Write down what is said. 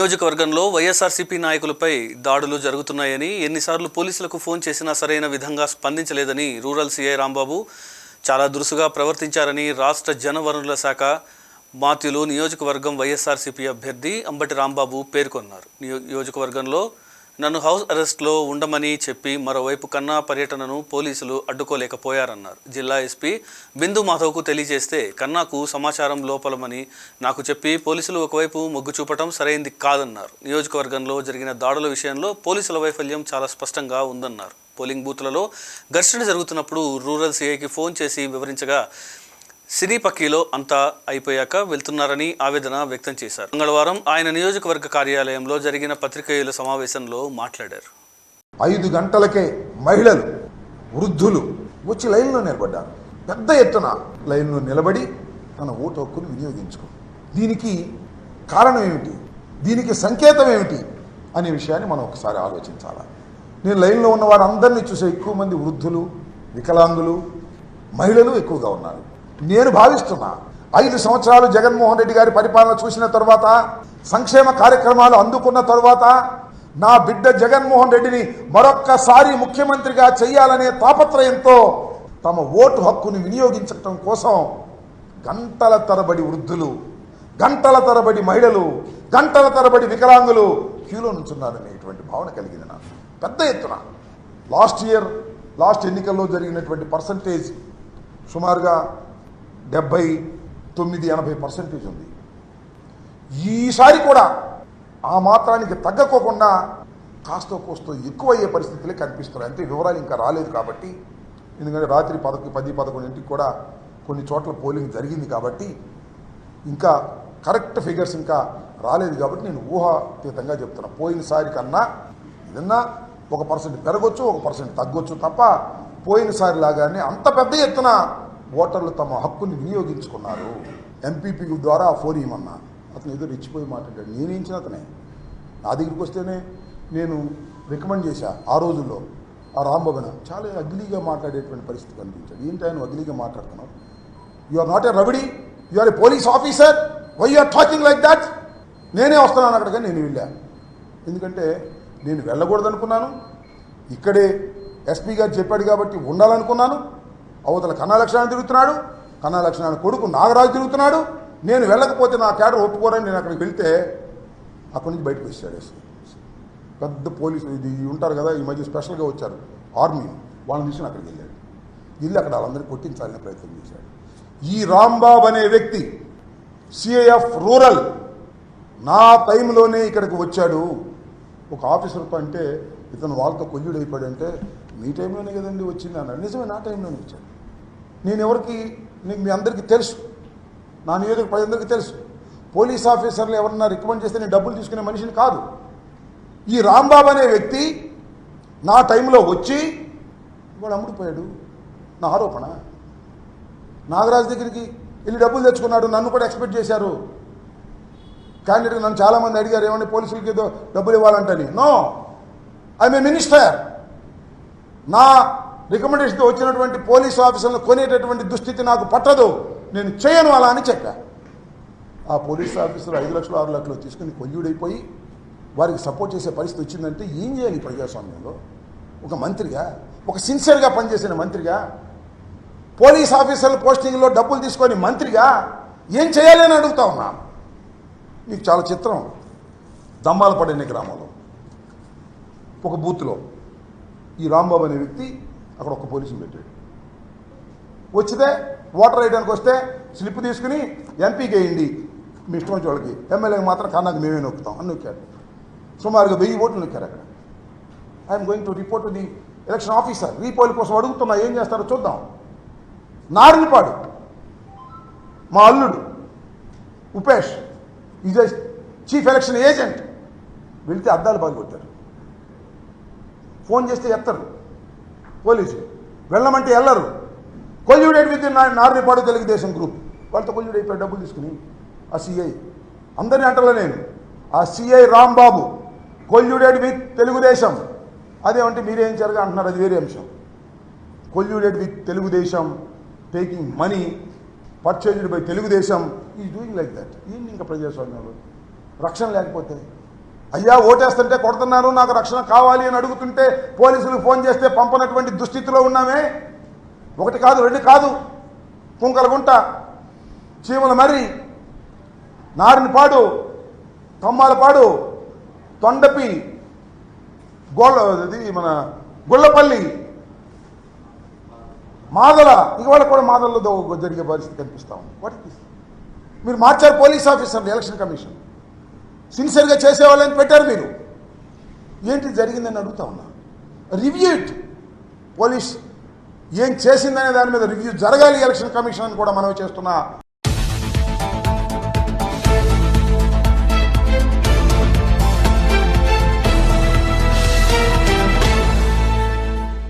నియోజకవర్గంలో వైఎస్ఆర్సీపీ నాయకులపై దాడులు జరుగుతున్నాయని ఎన్నిసార్లు పోలీసులకు ఫోన్ చేసినా సరైన విధంగా స్పందించలేదని రూరల్ సీఐ రాంబాబు చాలా దురుసుగా ప్రవర్తించారని రాష్ట్ర జనవనరుల శాఖ మాత్యులు నియోజకవర్గం వైఎస్ఆర్సీపీ అభ్యర్థి అంబటి రాంబాబు పేర్కొన్నారు. నియో- నియోజకవర్గంలో నన్ను హౌస్ అరెస్ట్లో ఉండమని చెప్పి మరోవైపు కన్నా పర్యటనను పోలీసులు అడ్డుకోలేకపోయారన్నారు. జిల్లా ఎస్పీ బిందు మాధవ్కు తెలియజేస్తే కన్నాకు సమాచారం లోపలమని నాకు చెప్పి పోలీసులు ఒకవైపు మొగ్గు చూపటం సరైంది కాదన్నారు. నియోజకవర్గంలో జరిగిన దాడుల విషయంలో పోలీసుల వైఫల్యం చాలా స్పష్టంగా ఉందన్నారు. పోలింగ్ బూత్లలో ఘర్షణ జరుగుతున్నప్పుడు రూరల్ సీఐకి ఫోన్ చేసి వివరించగా సినీ అంతా అయిపోయాక వెళ్తున్నారని ఆవేదన వ్యక్తం చేశారు. మంగళవారం ఆయన నియోజకవర్గ కార్యాలయంలో జరిగిన పత్రికేయుల సమావేశంలో మాట్లాడారు. ఐదు గంటలకే మహిళలు వృద్ధులు వచ్చి లైన్లో నిలబడ్డారు. పెద్ద ఎత్తున లైన్లో నిలబడి తన ఓటు హక్కును వినియోగించుకో దీనికి కారణం ఏమిటి? దీనికి సంకేతం ఏమిటి? అనే విషయాన్ని మనం ఒకసారి ఆలోచించాలి? నేను లైన్లో ఉన్న వారందరినీ చూసే ఎక్కువ మంది వృద్ధులు వికలాంగులు మహిళలు ఎక్కువగా ఉన్నారు. నేను భావిస్తున్నా. ఐదు సంవత్సరాలు జగన్మోహన్ రెడ్డి గారి పరిపాలన చూసిన తర్వాత సంక్షేమ కార్యక్రమాలు అందుకున్న తర్వాత నా బిడ్డ జగన్మోహన్ రెడ్డిని మరొక్కసారి ముఖ్యమంత్రిగా చేయాలనే తాపత్రయంతో తమ ఓటు హక్కును వినియోగించటం కోసం గంటల తరబడి వృద్ధులు గంటల తరబడి మహిళలు గంటల తరబడి వికలాంగులు క్యూలో నుంచున్నారనేటువంటి భావన కలిగింది నాకు. పెద్ద ఎత్తున. లాస్ట్ ఇయర్ లాస్ట్ ఎన్నికల్లో జరిగినటువంటి పర్సంటేజ్ సుమారుగా డెబ్బై తొమ్మిది ఎనభై పర్సెంటేజ్ ఉంది. ఈసారి కూడా ఆ మాత్రానికి తగ్గకోకుండా కాస్త కోస్తో ఎక్కువ అయ్యే పరిస్థితులే కనిపిస్తున్నాయి. అంటే వివరాలు ఇంకా రాలేదు కాబట్టి ఎందుకంటే రాత్రి పదకొ పది పదకొండింటికి కూడా కొన్ని చోట్ల పోలింగ్ జరిగింది కాబట్టి ఇంకా కరెక్ట్ ఫిగర్స్ ఇంకా రాలేదు కాబట్టి నేను ఊహాతీతంగా చెప్తున్నా. పోయినసారి కన్నా ఏదన్నా ఒక పర్సెంట్ పెరగొచ్చు ఒక పర్సెంట్ తగ్గొచ్చు తప్ప పోయినసారి లాగానే అంత పెద్ద ఎత్తున ఓటర్లు తమ హక్కుని వినియోగించుకున్నారు. ఎంపీపీ ద్వారా ఫోన్ ఇవ్వమన్నా. అతను ఏదో రెచ్చిపోయి మాట్లాడాడు నేనేంచిన అతనే? నా దగ్గరికి వస్తేనే నేను రికమెండ్ చేశా ఆ రోజుల్లో ఆ రాంబాబున చాలా అగ్లీగా మాట్లాడేటువంటి పరిస్థితి కనిపించాడు. ఏంటి ఆయన అగ్లీగా మాట్లాడుతున్నావు you are not a robbery you are a police officer why are talking like that నేనే వస్తున్నాను అక్కడికి నేను వెళ్ళా. ఎందుకంటే నేను వెళ్ళకూడదనుకున్నాను. ఇక్కడే ఎస్పీ గారు చెప్పాడు కాబట్టి ఉండాలనుకున్నాను. అవతల కన్నాలక్షణాన్ని తిరుగుతున్నాడు కన్నా లక్షణాన్ని కొడుకు నాగరాజు తిరుగుతున్నాడు. నేను వెళ్ళకపోతే నా కేడర్ ఒప్పుకోరని నేను అక్కడికి వెళ్తే అక్కడి నుంచి బయటకు వచ్చాడు పెద్ద పోలీసు ఇది ఉంటారు కదా ఈ మధ్య స్పెషల్గా వచ్చారు. ఆర్మీ వాళ్ళని తీసుకుని అక్కడికి వెళ్ళాడు. వెళ్ళి అక్కడ వాళ్ళందరినీ కొట్టించాలనే ప్రయత్నం చేశాడు. ఈ రాంబాబు అనే వ్యక్తి సిఐఎఫ్ రూరల్ నా టైంలోనే ఇక్కడికి వచ్చాడు. ఒక ఆఫీసర్తో అంటే ఇతను వాళ్ళతో కొయ్యడి అయిపోయాడు అంటే మీ టైంలోనే కదండి వచ్చింది అన్నాడు. నిజమే నా టైంలోనే వచ్చాడు. నేను ఎవరికి నీకు మీ అందరికీ తెలుసు. నా నియోజక ప్రజలందరికీ తెలుసు. పోలీస్ ఆఫీసర్లు ఎవరన్నా రికమెండ్ చేస్తే నేను డబ్బులు తీసుకునే మనిషిని కాదు. ఈ రాంబాబు అనే వ్యక్తి నా టైంలో వచ్చి వాడు అమ్ముడిపోయాడు. నా ఆరోపణ. నాగరాజు దగ్గరికి వెళ్ళి డబ్బులు తెచ్చుకున్నాడు. నన్ను కూడా ఎక్స్పెక్ట్ చేశారు. క్యాండిడేట్ నన్ను చాలామంది అడిగారు ఏమంటే పోలీసులకి ఏదో డబ్బులు ఇవ్వాలంటని. No I'm a minister. నా రికమెండేషన్తో వచ్చినటువంటి పోలీస్ ఆఫీసర్లను కొనేటటువంటి దుస్థితి నాకు పట్టదు. నేను చేయను అలా అని చెప్పా. ఆ పోలీస్ ఆఫీసర్ ఐదు లక్షలు ఆరు లక్షలు తీసుకుని కొల్లుడైపోయి వారికి సపోర్ట్ చేసే పరిస్థితి వచ్చిందంటే ఏం చేయాలి ప్రజాస్వామ్యంలో? ఒక మంత్రిగా ఒక సిన్సియర్గా పనిచేసిన మంత్రిగా పోలీస్ ఆఫీసర్ల పోస్టింగ్లో డబ్బులు తీసుకొని మంత్రిగా ఏం చేయాలి అని అడుగుతా ఉన్నా? మీకు చాలా చిత్రం. దమ్మాలపడిన గ్రామంలో. ఒక బూత్లో. ఈ రాంబాబు అనే వ్యక్తి అక్కడ ఒక పోలీసుని పెట్టాడు. వచ్చితే ఓటర్ వేయడానికి వస్తే స్లిప్ తీసుకుని ఎంపీకి వేయండి. మీ ఇష్టం వచ్చే వాళ్ళకి. ఎమ్మెల్యేకి మాత్రం కన్నాకి మేమే నొక్కుతాం అని నొక్కాడు. సుమారుగా వెయ్యి ఓట్లు నొక్కారు అక్కడ. I'm going to report the election officer repoll కోసం అడుగుతున్నా ఏం చేస్తారో చూద్దాం. నారినిపాడు మా అల్లుడు Upesh is chief election agent వెళితే అద్దాలు బాగుకొట్టారు ఫోన్ చేస్తే ఎత్తరు పోలీసులు వెళ్ళమంటే వెళ్ళరు. Colluded with Narnipadu Telugu Desam group. వాళ్ళతో కొల్యూడ్ అయిపోయి డబ్బులు తీసుకుని ఆ సిఐ అందరిని అంటలే నేను. ఆ CI Rambabu colluded with Telugu Desam. అదేమంటే మీరేం జరగా అంటున్నారు అది వేరే అంశం. Colluded with Telugu Desam taking money purchased by Telugu Desam ఈ డూయింగ్ లైక్ దట్ ఏంటి ఇంకా ప్రజాస్వామ్యంలో రక్షణ లేకపోతే అయ్యా ఓటేస్తుంటే కొడుతున్నారు నాకు రక్షణ కావాలి అని అడుగుతుంటే పోలీసులు ఫోన్ చేస్తే పంపనటువంటి దుస్థితిలో ఉన్నామే? ఒకటి కాదు రెండు కాదు. కుంకలగుంట చీమల మర్రి నారినపాడు కమ్మాలపాడు తొండపి గోళ్ళ ఇది మన గుళ్ళపల్లి మాదల ఇవాళ కూడా మాదల్లో దో- జరిగే పరిస్థితి కనిపిస్తా ఉంది. వాటికి మీరు మార్చారు పోలీస్ ఆఫీసర్ ఎలక్షన్ కమిషన్. సిన్సియర్గా చేసేవాళ్ళని పెట్టారు మీరు. ఏంటి జరిగిందని అడుగుతా ఉన్నా. రివ్యూ ఇట్ పోలీస్ ఏం చేసిందనే దాని మీద రివ్యూ జరగాలి ఎలక్షన్ కమిషన్ అని కూడా మనం చేస్తున్నా.